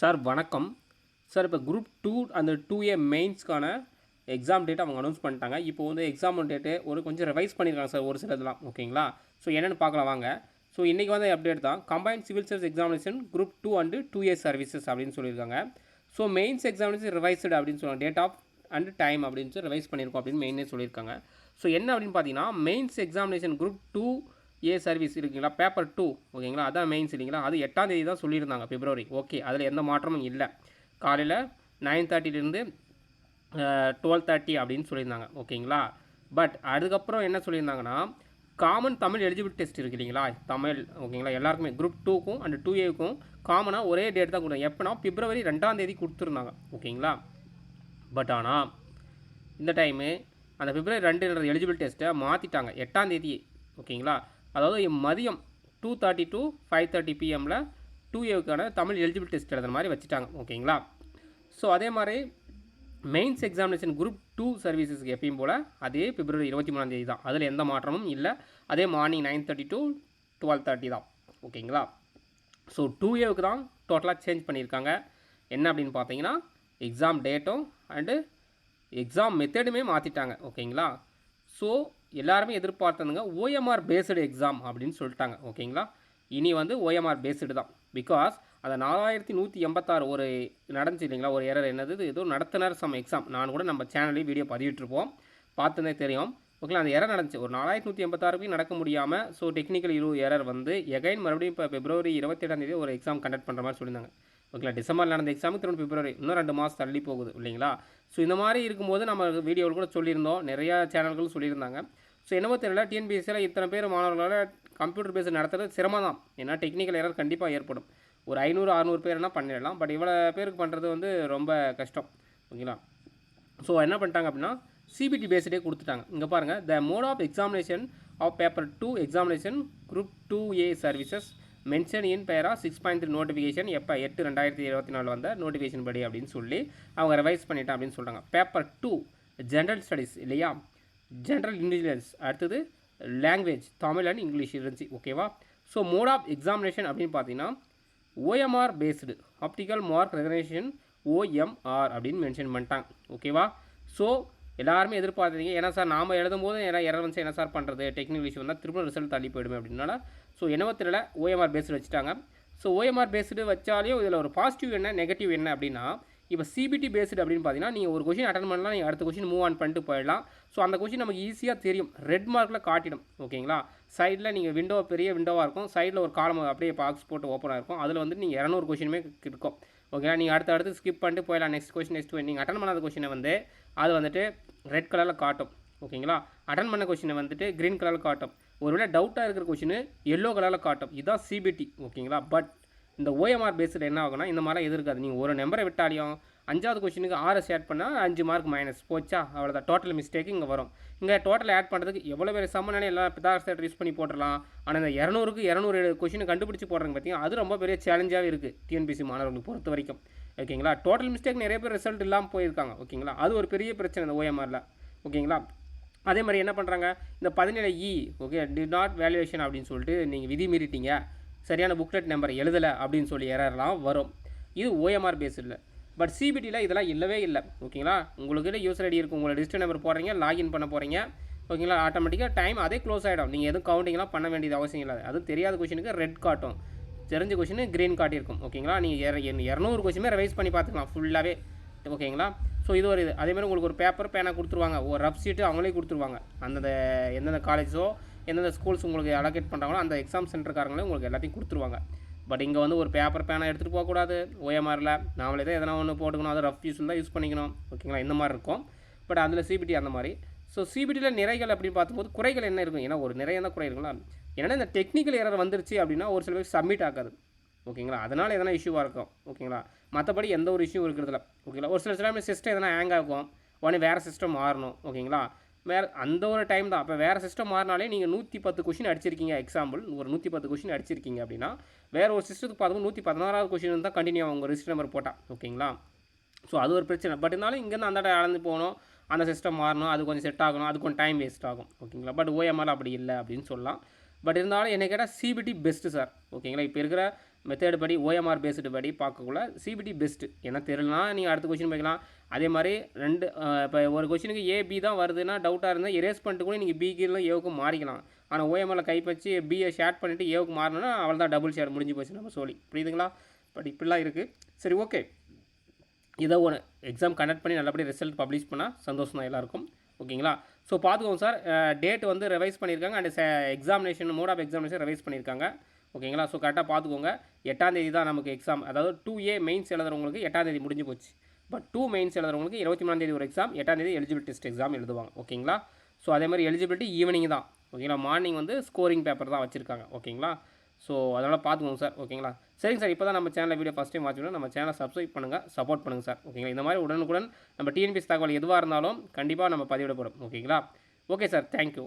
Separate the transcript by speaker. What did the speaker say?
Speaker 1: Sir வணக்கம். Sir இப்போ group two அந்த டூ ஏ மெயின்ஸ்க்கான எக்ஸாம் டேட் அவங்க அனௌன்ஸ் பண்ணிட்டாங்க. இப்போ வந்து எக்ஸாம் டேட்டு ஒரு கொஞ்சம் ரிவைஸ் பண்ணியிருக்காங்க சார் ஒரு சில இதெல்லாம் ஓகேங்களா? ஸோ என்னென்னு பார்க்கலாம் வாங்க. ஸோ இன்றைக்கி வந்து அப்டேட் தான். Combine civil service examination group two and two A services அப்படின்னு சொல்லியிருக்காங்க. ஸோ மெயின்ஸ் எக்ஸாமினேஷன் ரிவைஸ்டு அப்படின்னு சொல்லுவாங்க. டேட் ஆஃப் அண்ட் டைம் அப்படின்னு சொல்லி ரிவைஸ் பண்ணியிருக்கோம் அப்படின்னு மெயினே சொல்லியிருக்காங்க. ஸோ என்ன அப்படின்னு பார்த்தீங்கன்னா mains examination group two A service இருக்குங்களா? பேப்பர் டூ ஓகேங்களா? அதான் மெயின்ஸ் இல்லைங்களா அது எட்டாம் தேதி தான் சொல்லியிருந்தாங்க பிப்ரவரி ஓகே அதில் எந்த மாற்றமும் இல்லை. காலையில் நைன் தேர்ட்டிலேருந்து டுவெல் தேர்ட்டி அப்படின்னு சொல்லியிருந்தாங்க ஓகேங்களா? பட் அதுக்கப்புறம் என்ன சொல்லியிருந்தாங்கன்னா காமன் தமிழ் எலிஜிபிள் டெஸ்ட் இருக்கு இல்லைங்களா? தமிழ் ஓகேங்களா? எல்லாருக்குமே குரூப் டூக்கும் அண்ட் டூ ஏவுக்கும் காமனாக ஒரே டேட் தான் கொடுத்தாங்க. எப்போனா பிப்ரவரி ரெண்டாம் தேதி கொடுத்துருந்தாங்க ஓகேங்களா? பட் ஆனால் இந்த டைமு அந்த பிப்ரவரி ரெண்டுன்ற எலிஜிபிள் டெஸ்ட்டை மாற்றிட்டாங்க எட்டாம் தேதி ஓகேங்களா? அதாவது மதியம் two thirty to five thirty பிஎம்மில் two ஏவுக்கான தமிழ் எலிஜிபிள் டெஸ்ட் எழுதுற மாதிரி வச்சுட்டாங்க ஓகேங்களா? ஸோ அதே மாதிரி மெயின்ஸ் எக்ஸாமினேஷன் குரூப் டூ சர்வீசஸ்க்கு எப்பயும் போல் அதே பிப்ரவரி இருபத்தி மூணாம் தேதி தான். அதில் எந்த மாற்றமும் இல்லை. அதே morning nine thirty to twelve thirty தான் ஓகேங்களா? ஸோ டூ ஏவுக்கு தான் டோட்டலாக சேஞ்ச் பண்ணியிருக்காங்க. என்ன அப்படின்னு பார்த்தீங்கன்னா எக்ஸாம் டேட்டும் அண்டு எக்ஸாம் மெத்தடுமே மாற்றிட்டாங்க ஓகேங்களா? ஸோ எல்லாருமே எதிர்பார்த்ததுங்க ஓஎம்ஆர் பேஸ்டு எக்ஸாம் அப்படின்னு சொல்லிட்டாங்க ஓகேங்களா இனி வந்து ஓஎம்ஆர் பேஸ்டு தான். பிகாஸ் அந்த நாலாயிரத்தி நூற்றி எண்பத்தாறு ஒரு நடந்துச்சு இல்லைங்களா? ஒரு எரர் என்னது? ஏதோ நடத்தினர் சம் எக்ஸாம் நான் கூட நம்ம சேனல்லையும் வீடியோ பதிவிட்டிருப்போம். பார்த்துனே தெரியும். ஓகேங்களா அந்த எரர் நடந்துச்சு. ஒரு நாலாயிரத்தி நூற்றி எண்பத்தாறுக்கு நடக்க முடியாமல் ஸோ டெக்னிக்கல் இரு எரர் வந்து எகைன் மறுபடியும் இப்போ பிப்ரவரி இருபத்தெட்டாம் தேதி ஒரு எக்ஸாம் கண்டக்ட் பண்ணுற மாதிரி சொல்லியிருந்தாங்க. ஓகேங்களா? டிசம்பர் நடந்த எக்ஸாமுக்கு திரும்ப பிப்ரவரி இன்னும் ரெண்டு மாதம் தள்ளி போகுது இல்லைங்களா? ஸோ இந்த மாதிரி இருக்கும்போது நம்ம வீடியோவில் கூட சொல்லியிருந்தோம். நிறையா சேனல்களும் சொல்லியிருந்தாங்க. ஸோ என்னவோ தெரியல டிஎன்பிஎஸ்சியில் இத்தனை பேர் மாணவர்களால் கம்ப்யூட்டர் பேஸ் நடத்துறது சிரமம் தான் ஏன்னா டெக்னிக்கல் எரர் கண்டிப்பாக ஏற்படும். ஒரு ஐநூறு அறநூறு பேர்னால் பண்ணிடலாம். பட் இவ்வளோ பேருக்கு பண்ணுறது வந்து ரொம்ப கஷ்டம். ஓகேங்களா? ஸோ என்ன பண்ணிட்டாங்க அப்படின்னா சிபிடி பேஸ்டே கொடுத்துட்டாங்க. இங்கே பாருங்கள் the mode of examination of paper two examination group two A services mention in para six point three notification எப்போ? எட்டு ரெண்டாயிரத்தி இருபத்தி நாலு வந்த நோட்டிஃபிகேஷன் படி அப்படின்னு சொல்லி அவங்க ரிவைஸ் பண்ணிட்டேன் அப்படின்னு சொல்கிறாங்க பேப்பர் டூ ஜென்ரல் ஸ்டடீஸ் இல்லையா? ஜென்ரல் இன்டெலிஜென்ஸ் அடுத்தது லாங்குவேஜ் தமிழ் அண்ட் இங்கிலீஷ் இருந்துச்சு ஓகேவா ஸோ மோட் ஆஃப் எக்ஸாமினேஷன் அப்படின்னு பார்த்தீங்கன்னா OMR based optical mark recognition OMR அப்படின்னு மென்ஷன் பண்ணிட்டாங்க ஓகேவா ஸோ எல்லாருமே எதிர்பார்த்தீங்க ஏன்னா சார் நாம் எழுதும் போது ஏன்னா எரர் வந்து என்ன சார் பண்ணுறது டெக்னிக்கல் இஷ்யூ வந்தால் திரும்ப ரிசல்ட் தள்ளி போயிடுமே அப்படின்னால ஸோ என்னவோ தெரியல ஓஎம்ஆர் பேஸ்டு வச்சுட்டாங்க. ஸோ ஓஎம்ஆர் பேஸ்டு வச்சாலையும் இதில் ஒரு பாசிட்டிவ் என்ன நெகட்டிவ் என்ன அப்படின்னா இப்போ சிபிடி பேஸ்டு அப்படின்னு பார்த்தீங்கன்னா நீங்கள் ஒரு கொஷின் அட்டன் பண்ணலாம் நீங்கள் அடுத்த கொஷின் மூவ் ஆன் பண்ணிட்டு போயிடலாம். ஸோ அந்த கொஷின் நமக்கு ஈஸியாக தெரியும். ரெட் மார்க்கில் காட்டிடும் ஓகேங்களா சைடில் நீங்கள் விண்டோ பெரிய விண்டோவாக இருக்கும். சைடில் ஒரு காலம் அப்படியே பாக்ஸ் போட்டு ஓப்பனாக இருக்கும். அதில் வந்து நீங்கள் இரநூறு கொஷினுமே இருக்கும். ஓகேங்களா நீங்கள் அடுத்த அடுத்து ஸ்கிப் பண்ணிட்டு போயிடலாம். நெக்ஸ்ட் கொஷின் நெக்ஸ்ட் நீங்கள் அட்டன் பண்ணாத கொஷினை வந்து அது வந்துட்டு ரெட் கலரில் காட்டும். ஓகேங்களா? அட்டன் பண்ண கொஷினை வந்துட்டு க்ரீன் கலரில் காட்டும். ஒருவேளை டவுட்டாக இருக்கிற கொஷின் எல்லோ கலரில் காட்டும். இதுதான் சிபிடி ஓகேங்களா? பட் இந்த ஓஎம்ஆர் பேஸில் என்ன ஆகும்னா இந்த மாதிரிலாம் எதிர்க்காது நீங்கள் ஒரு நம்பரை விட்டாலையும் அஞ்சாவது கொஷினுக்கு ஆறு ஆட் பண்ணால் அஞ்சு மார்க் மைனஸ் போச்சா? அவ்வளோதான் டோட்டல் மிஸ்டேக் இங்கே வரும். இங்கே டோட்டல் ஆட் பண்ணுறதுக்கு எவ்வளோ பேர் சம்மனாலே எல்லாம் பிதார் செட் யூஸ் பண்ணி போட்டுடலாம். ஆனால் இந்த இரநூறுக்கு இரநூறு கொஷினை கண்டுபிடிச்சி போடுறாங்க பார்த்தீங்கன்னா அது ரொம்ப பெரிய சேலஞ்சாகவே இருக்குது டிஎன்பிசி மாணவர்களுக்கு பொறுத்த வரைக்கும். ஓகேங்களா? டோட்டல் மிஸ்டேக் நிறைய பேர் ரிசல்ட் இல்லாமல் போயிருக்காங்க. ஓகேங்களா? அது ஒரு பெரிய பிரச்சனை இந்த ஓஎம்ஆரில் ஓகேங்களா? அதே மாதிரி என்ன பண்ணுறாங்க இந்த பதினேழு இ ஓகே டி நாட் வேல்யூவேஷன் அப்படின்னு சொல்லிட்டு நீங்கள் விதி மீறிட்டீங்க. சரியான புக்லெட் நம்பர் எழுதலை அப்படின்னு சொல்லி எரர்லாம் வரும். இது ஓஎம்ஆர் பேஸ் இல்லை. பட் சிபிடியில் இதெல்லாம் இல்லவே இல்லை. ஓகேங்களா? உங்களுக்கு யூசர் ஐடி இருக்கும் உங்களை ரிஜிஸ்டர் நம்பர் போடுறீங்க லாகின் பண்ண போகிறீங்க ஓகேங்களா? ஆட்டோமேட்டிக்காக டைம் அதே க்ளோஸ் ஆகிடும் நீங்கள் எதுவும் கவுண்டிங்லாம் பண்ண வேண்டியது அவசியம் இல்லை. அது தெரியாத கொஷினுக்கு ரெட் காட்டும். தெரிஞ்ச கொஷினு க்ரீன் காட்டியிருக்கும். ஓகேங்களா? நீங்கள் இரநூறு கொஷினுமே ரிவைஸ் பண்ணி பார்த்துக்கலாம் ஃபுல்லாகவே ஓகேங்களா? ஸோ இது ஒரு இது. அதேமாதிரி உங்களுக்கு ஒரு பேப்பர் பேனா கொடுத்துருவாங்க. ஒரு ரஃப் ஷீட்டு அவங்களே கொடுத்துருவாங்க. அந்தந்த எந்தெந்த காலேஜோ எந்தெந்த ஸ்கூல்ஸ் உங்களுக்கு அலோகேட் பண்ணுறாங்களோ அந்த எக்ஸாம் சென்டர்காரங்களே உங்களுக்கு எல்லாத்தையும் கொடுத்துருவாங்க. பட் இங்கே வந்து ஒரு பேப்பர் பேனா எடுத்துகிட்டு போகக்கூடாது. ஓஎம்ஆரில் நாமளே தான் எதனா ஒன்று போட்டுக்கணும். அது ரஃப் யூஸ் தான் யூஸ் பண்ணிக்கணும். ஓகேங்களா இந்த மாதிரி இருக்கும். பட் அதில் சிபிடி அந்த மாதிரி. ஸோ சிபிடியில் நிறைகள் அப்படின்னு பார்க்கும்போது குறைகள் என்ன இருக்கும்? ஏன்னா ஒரு நிறைய தான் குறை இருக்குங்களா ஏன்னா இந்த டெக்னிக்கல் எரர் வந்துருச்சு அப்படின்னா ஒரு சில பேர் சப்மிட் ஆகாது. ஓகேங்களா? அதனால் எதனா இஷ்யூவாக இருக்கும். ஓகேங்களா? மற்றபடி எந்த ஒரு இஷ்யூ இருக்கிறதுல ஓகேங்களா? ஒரு சில சில சிஸ்டம் எதனா ஹேங் ஆகும். உடனே வேறு சிஸ்டம் மாறணும். ஓகேங்களா? வேறு அந்த ஒரு டைம் தான். அப்போ வேறு சிஸ்டம் மாறினாலே நீங்கள் நூற்றி பத்து கொஷின் அடிச்சிருக்கீங்க. எக்ஸாம்பிள் ஒரு நூற்றி பத்து கொஷின் அடிச்சிருக்கீங்க அப்படின்னா வேறு ஒரு சிஸ்டத்துக்கு பார்த்தோம்னா நூற்றி பதினாறாவது கொஷின் தான் கண்டினியூ ஆகும். உங்கள் ரிஜிஸ்டர் நம்பர் போட்டால் ஓகேங்களா? ஸோ அது ஒரு பிரச்சனை. பட் இருந்தாலும் இங்கேருந்து அந்த அளந்து போகணும். அந்த சிஸ்டம் மாறணும். அது கொஞ்சம் செட் ஆகணும். அது கொஞ்சம் டைம் வேஸ்ட் ஆகும். ஓகேங்களா? பட் ஓஎம்ஆர் அப்படி இல்லை அப்படின்னு சொல்லலாம். பட் இருந்தாலும் என்ன கேட்டால் சிபிடி பெஸ்ட்டு சார் ஓகேங்களா? இப்போ இருக்கிற மெத்தேடு படி ஓஎம்ஆர் பேஸ்டு படி பார்க்கக்குள்ள சிபிடி பெஸ்ட்டு ஏன்னா தெரியலனா நீங்கள் அடுத்த கொஷின் போய்க்கலாம். அதே மாதிரி ரெண்டு இப்போ ஒரு கொஷினுக்கு ஏ பி தான் வருதுன்னா டவுட்டாக இருந்தால் எரேஸ் பண்ணிட்டு கூட நீங்கள் பிக்கு இல்லை ஏவுக்கு மாறிக்கலாம். ஆனால் ஓஎம்ஆரில் கைப்பற்றி பியை ஷேர் பண்ணிவிட்டு ஏவுக்கு மாறணும்னா அவள் தான் டபுள் ஷேர் முடிஞ்சு போச்சு நம்ம சொல்லி. புரியுதுங்களா? பட் இப்படிலாம் இருக்குது சரி ஓகே இதை ஒன்று எக்ஸாம் கண்டக்ட் பண்ணி நல்லபடியாக ரிசல்ட் பப்ளிஷ் பண்ணால் சந்தோஷம் தான் எல்லாருக்கும். ஓகேங்களா? ஸோ பார்த்துக்கோங்க சார் டேட் வந்து ரிவைஸ் பண்ணியிருக்காங்க. And examination mode of examination revise பண்ணியிருக்காங்க. ஓகேங்களா? ஸோ கரெக்டாக பார்த்துக்கோங்க. எட்டாந்தேதி தான் நமக்கு எக்ஸாம் அதாவது டூ ஏ மெயின்ஸ் எழுதுறவங்களுக்கு எட்டாந்தேதி முடிஞ்சு போச்சு. பட் டூ மெயின்ஸ் எழுதுறவங்களுக்கு இருபத்தி மூணாம் தேதி ஒரு எக்ஸாம் எட்டாம் தேதி எலிஜிபிலிட்டி டெஸ்ட் எக்ஸாம் எழுதுவாங்க. ஓகேங்களா? ஸோ அதே மாதிரி எலிஜிபிலிட்டி ஈவினிங் தான். ஓகேங்களா? மார்னிங் வந்து ஸ்கோரிங் பேப்பர் தான் வச்சுருக்காங்க. ஓகேங்களா? ஸோ அதனால் பார்த்துக்கோங்க சார் ஓகேங்களா? சரிங்க சார் இப்போ தான் நம்ம சேனலில் வீடியோ ஃபஸ்ட் டைம் வாட்ச் நம்ம சேனலை சப்ஸ்கிரைப் பண்ணுங்கள் சப்போர்ட் பண்ணுங்கள் சார் ஓகேங்களா? இந்த மாதிரி உடனுக்குடன் நம்ம டிஎன்பிஎஸ் தகவல் எதுவாக இருந்தாலும் கண்டிப்பாக நம்ம பதிவிடப்படும். ஓகேங்களா? Okay sir thank you